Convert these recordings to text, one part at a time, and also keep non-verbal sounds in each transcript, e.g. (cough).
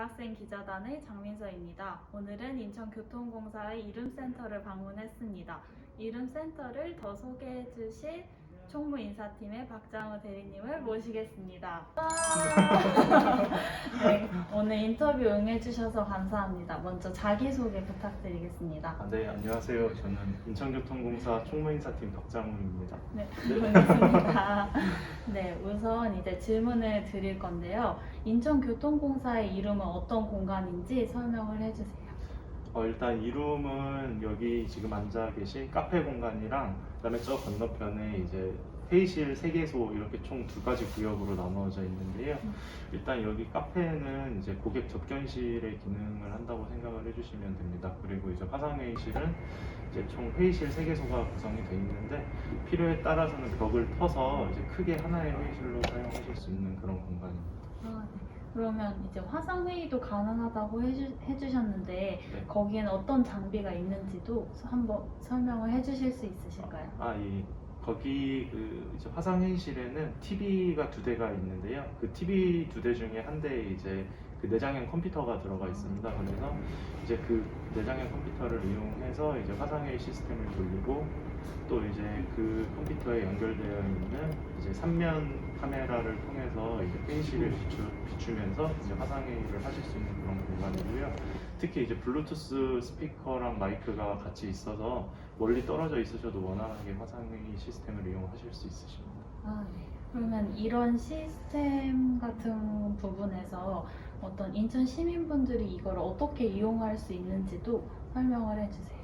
인천교통공단의 장민서입니다. 오늘은 인천교통공사의 이름센터를 방문했습니다. 이름센터를 더 소개해 주실 총무 인사팀의 박장호 대리님을 모시겠습니다. 와! 네, 오늘 인터뷰 응해주셔서 감사합니다. 먼저 자기소개 부탁드리겠습니다. 아, 네, 안녕하세요. 저는 인천교통공사 총무인사팀 박장훈입니다. 네, 반갑습니다. (laughs) 네, 우선 이제 질문을 드릴 건데요. 인천교통공사의 이름은 어떤 공간인지 설명을 해주세요. 어, 일단 이 룸은 여기 지금 앉아 계신 카페 공간이랑 그다음에 저 건너편에 이제 회의실 세 개소 이렇게 총 두 가지 구역으로 나누어져 있는데요. 음. 일단 여기 카페는 이제 고객 접견실의 기능을 한다고 생각을 해주시면 됩니다. 그리고 이제 화상회의실은 이제 총 회의실 세 개소가 구성이 되어 있는데 필요에 따라서는 벽을 터서 이제 크게 하나의 회의실로 사용하실 수 있는 그런 공간입니다. 아, 네. 그러면 이제 화상 회의도 가능하다고 해주, 해주셨는데 네. 거기에는 어떤 장비가 있는지도 한번 설명을 해주실 수 있으실까요? 아, 이 거기 그 이제 화상 회의실에는 TV가 두 대가 있는데요. 그 TV 두 대 중에 한 대에 이제 그 내장형 컴퓨터가 들어가 있습니다. 그래서 이제 그 내장형 컴퓨터를 이용해서 이제 화상 회의 시스템을 돌리고 또 이제 그 컴퓨터에 연결되어 있는 이제 3면 카메라를 통해서 이제 회의실을 비추, 비추 면서 이제 화상 회의를 하실 수 있는 그런 공간이고요. 특히 이제 블루투스 스피커랑 마이크가 같이 있어서 멀리 떨어져 있으셔도 원활하게 화상회의 시스템을 이용하실 수 있으십니다. 아, 네. 그러면 이런 시스템 같은 부분에서 어떤 인천 시민분들이 이걸 어떻게 이용할 수 있는지도 설명을 해주세요.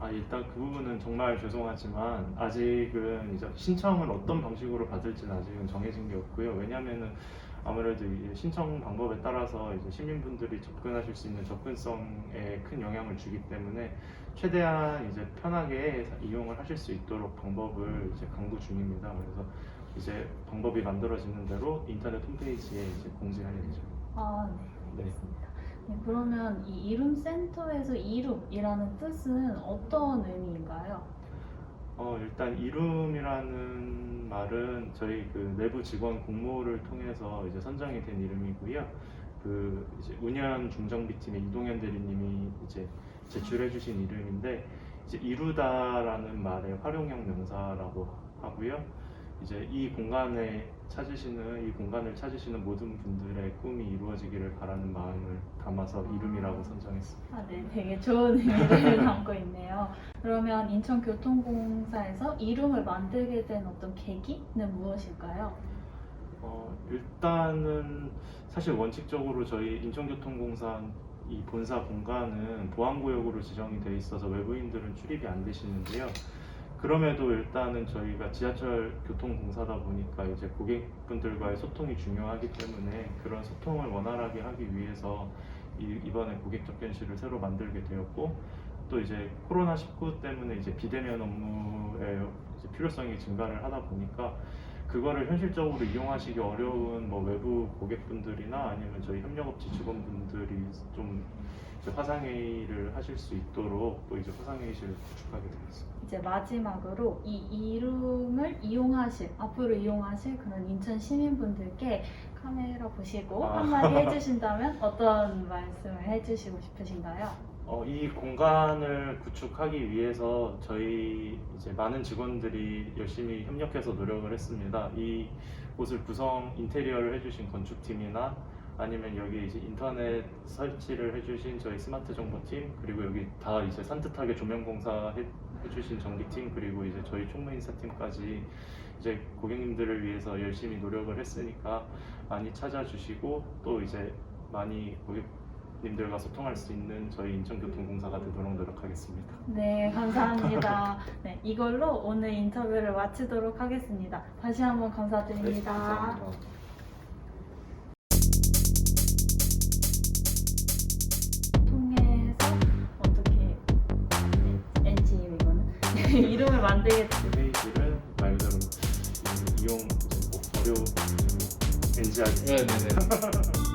아 일단 그 부분은 정말 죄송하지만 아직은 이제 신청을 어떤 방식으로 받을지는 아직은 정해진 게 없고요. 왜냐하면은 아무래도 이 신청 방법에 따라서 이제 시민분들이 접근하실 수 있는 접근성에 큰 영향을 주기 때문에 최대한 이제 편하게 이용을 하실 수 있도록 방법을 이제 강구 중입니다. 그래서 이제 방법이 만들어지는 대로 인터넷 홈페이지에 이제 공지할 예정입니다. 아, 네. 네. 알겠습니다. 네, 그러면 이 이름 센터에서 이름이라는 뜻은 어떤 의미인가요? 어, 일단 이름이라는 말은 저희 그 내부 직원 공모를 통해서 이제 선정이 된 이름이고요. 그 이제 운영 중정비팀의 이동현 대리님이 이제 제출해주신 이름인데 이제 이루다라는 말의 활용형 명사라고 하고요. 이제 이 공간에 찾으시는 이 공간을 찾으시는 모든 분들의 꿈이 이루어지기를 바라는 마음을 담아서 이름이라고 선정했습니다. 아, 네, 되게 좋은 의미를 (laughs) 담고 있네요. 그러면 인천교통공사에서 이름을 만들게 된 어떤 계기는 무엇일까요? 어, 일단은 사실 원칙적으로 저희 인천교통공사 이 본사 공간은 보안구역으로 지정이 돼 있어서 외부인들은 출입이 안 되시는데요. 그럼에도 일단은 저희가 지하철 교통공사다 보니까 이제 고객분들과의 소통이 중요하기 때문에 그런 소통을 원활하게 하기 위해서 이, 이번에 고객 접견실을 새로 만들게 되었고 또 이제 코로나 19 때문에 이제 비대면 업무의 이제 필요성이 증가를 하다 보니까 그거를 현실적으로 이용하시기 어려운 뭐 외부 고객분들이나 아니면 저희 협력업체 직원분들이 좀 화상회의를 하실 수 있도록 또 이제 화상회의실을 구축하게 되었습니다. 이제 마지막으로 이 이름을 이용하실, 앞으로 이용하실 그런 인천 시민분들께 카메라 보시고 아. 한마디 해주신다면 (laughs) 어떤 말씀을 해주시고 싶으신가요? 어, 이 공간을 구축하기 위해서 저희 이제 많은 직원들이 열심히 협력해서 노력을 했습니다. 이 곳을 구성 인테리어를 해주신 건축팀이나 아니면 여기 이제 인터넷 설치를 해주신 저희 스마트 정보팀 그리고 여기 다 이제 산뜻하게 조명 공사 해, 해주신 전기팀 그리고 이제 저희 총무 인사팀까지 이제 고객님들을 위해서 열심히 노력을 했으니까 많이 찾아주시고 또 이제 많이 고객 님들과 소통할 수 있는 저희 인천교통공사가 되도록 노력하겠습니다. 네, 감사합니다. (laughs) 네, 이걸로 오늘 인터뷰를 마치도록 하겠습니다. 다시 한번 감사드립니다. 네, 감사합니다. 통해서 어떻게 NG 이거는 (laughs) 이름을 됐 회의실은 말 그대로 이용 이제 뭐 네네네. (laughs)